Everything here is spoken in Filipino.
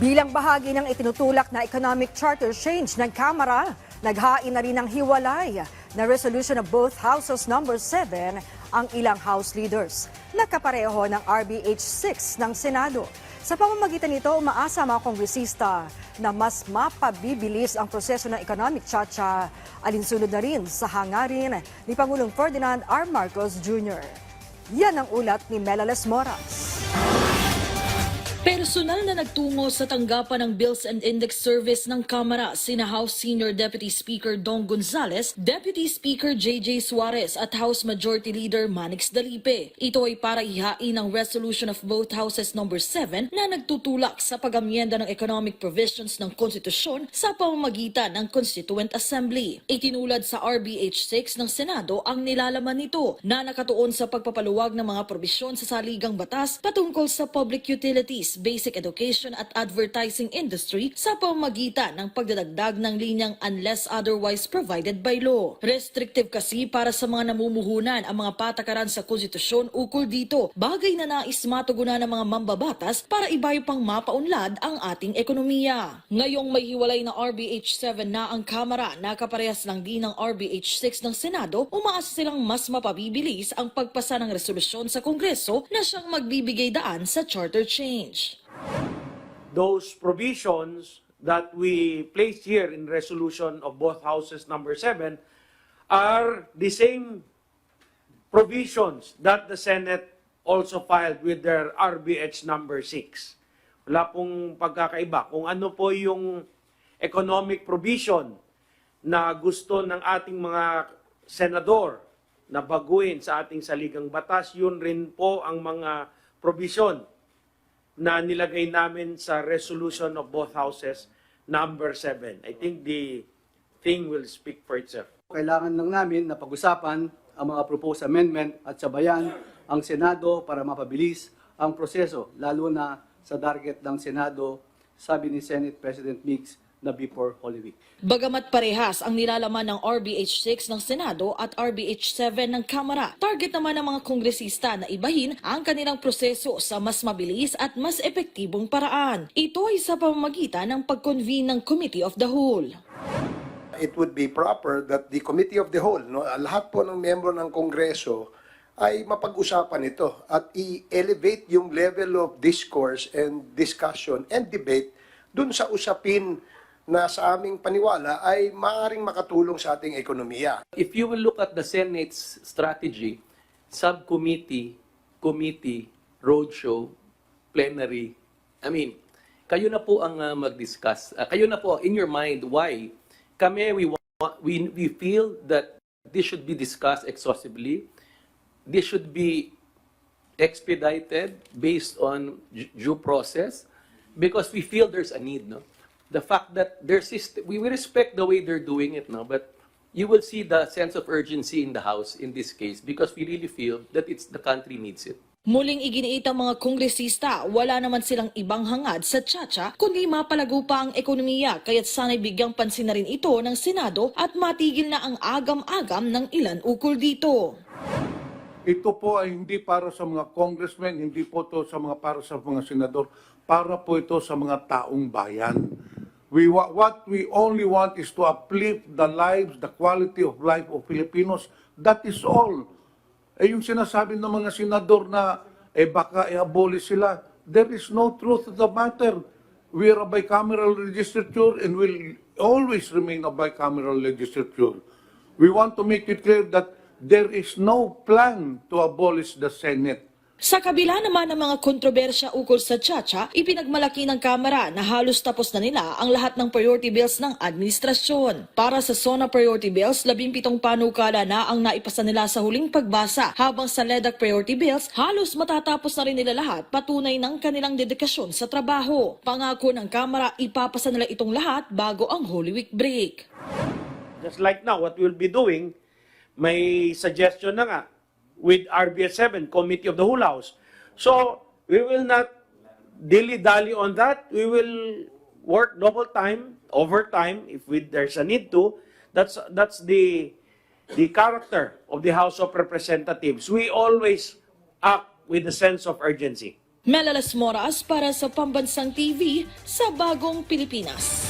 Bilang bahagi ng itinutulak na economic charter change ng Kamara, naghain na rin ng hiwalay na resolution of both houses number 7 ang ilang House leaders. Nakapareho ng RBH 6 ng Senado. Sa pamamagitan nito, umaasa mga kongresista na mas mapabibilis ang proseso ng economic chacha alinsunod na rin sa hangarin ni Pangulong Ferdinand R. Marcos Jr. Yan ang ulat ni Melales Moras. Personal na nagtungo sa tanggapan ng Bills and Index Service ng Kamara sina House Senior Deputy Speaker Dong Gonzales, Deputy Speaker JJ Suarez at House Majority Leader Manix Dalipe. Ito ay para ihain ang resolution of both houses number 7 na nagtutulak sa pag-amyenda ng economic provisions ng konstitusyon sa pamamagitan ng Constituent Assembly. Itinulad sa RBH 6 ng Senado ang nilalaman nito na nakatuon sa pagpapaluwag ng mga probisyon sa saligang batas patungkol sa public utilities, basic education at advertising industry sa pamamagitan ng pagdadagdag ng linyang unless otherwise provided by law. Restrictive kasi para sa mga namumuhunan ang mga patakaran sa konstitusyon ukol dito, bagay na nais matugunan ng mga mambabatas para ibayo pang mapaunlad ang ating ekonomiya. Ngayong may hiwalay na RBH 7 na ang Kamara, nakaparehas lang din ng RBH 6 ng Senado, umaasa silang mas mapabibilis ang pagpasa ng resolusyon sa Kongreso na siyang magbibigay daan sa charter change. Those provisions that we placed here in resolution of both houses number seven are the same provisions that the Senate also filed with their RBH number six. Wala pong pagkakaiba. Kung ano po yung economic provision na gusto ng ating mga senador na baguhin sa ating saligang batas, yun rin po ang mga provision na nilagay namin sa resolution of both houses number 7. I think the thing will speak for itself. Kailangan lang namin na pag-usapan ang mga proposed amendment at sabayan ang Senado para mapabilis ang proseso, lalo na sa target ng Senado, sabi ni Senate President Mix na before Holy Week. Bagamat parehas ang nilalaman ng RBH 6 ng Senado at RBH 7 ng Kamara, target naman ng mga kongresista na ibahin ang kanilang proseso sa mas mabilis at mas epektibong paraan. Ito ay sa pamamagitan ng pag-convene ng Committee of the Whole. it would be proper that the committee of the whole, no, lahat po ng miyembro ng Kongreso ay mapag-usapan ito at i-elevate yung level of discourse and discussion and debate dun sa usapin na sa aming paniwala ay maaring makatulong sa ating ekonomiya. If you will look at the Senate's strategy, subcommittee, committee, roadshow, plenary, I mean, kayo na po ang uh, mag-discuss. Uh, kayo na po, in your mind, why? Kami, we, want, we, we feel that this should be discussed exhaustively. This should be expedited based on due process because we feel there's a need, no? The fact that their system, we, we respect the way they're doing it now, but you will see the sense of urgency in the House in this case because we really feel that it's the country needs it. Muling iginiit ang mga kongresista, wala naman silang ibang hangad sa tsacha kundi mapalago pa ang ekonomiya kaya't sana'y bigyang pansin na rin ito ng Senado at matigil na ang agam-agam ng ilan ukol dito. Ito po ay hindi para sa mga congressmen, hindi po ito sa mga para sa mga senador, para po ito sa mga taong bayan. We what we only want is to uplift the lives, the quality of life of Filipinos. That is all. Eh yung sinasabi ng mga senador na eh baka i-abolish sila, there is no truth to the matter. We are a bicameral legislature and will always remain a bicameral legislature. We want to make it clear that there is no plan to abolish the Senate. Sa kabila naman ng mga kontrobersya ukol sa tsacha, ipinagmalaki ng Kamara na halos tapos na nila ang lahat ng priority bills ng administrasyon. Para sa SONA priority bills, labimpitong panukala na ang naipasa nila sa huling pagbasa, habang sa LEDAC priority bills, halos matatapos na rin nila lahat patunay ng kanilang dedikasyon sa trabaho. Pangako ng Kamara, ipapasa nila itong lahat bago ang Holy Week break. Just like now, what we'll be doing, may suggestion na nga with RBS 7, Committee of the Whole House. So, we will not dilly-dally on that. We will work double time, overtime, if we, there's a need to. That's, that's the, the character of the House of Representatives. We always act with a sense of urgency. Melalas Moras para sa Pambansang TV sa Bagong Pilipinas.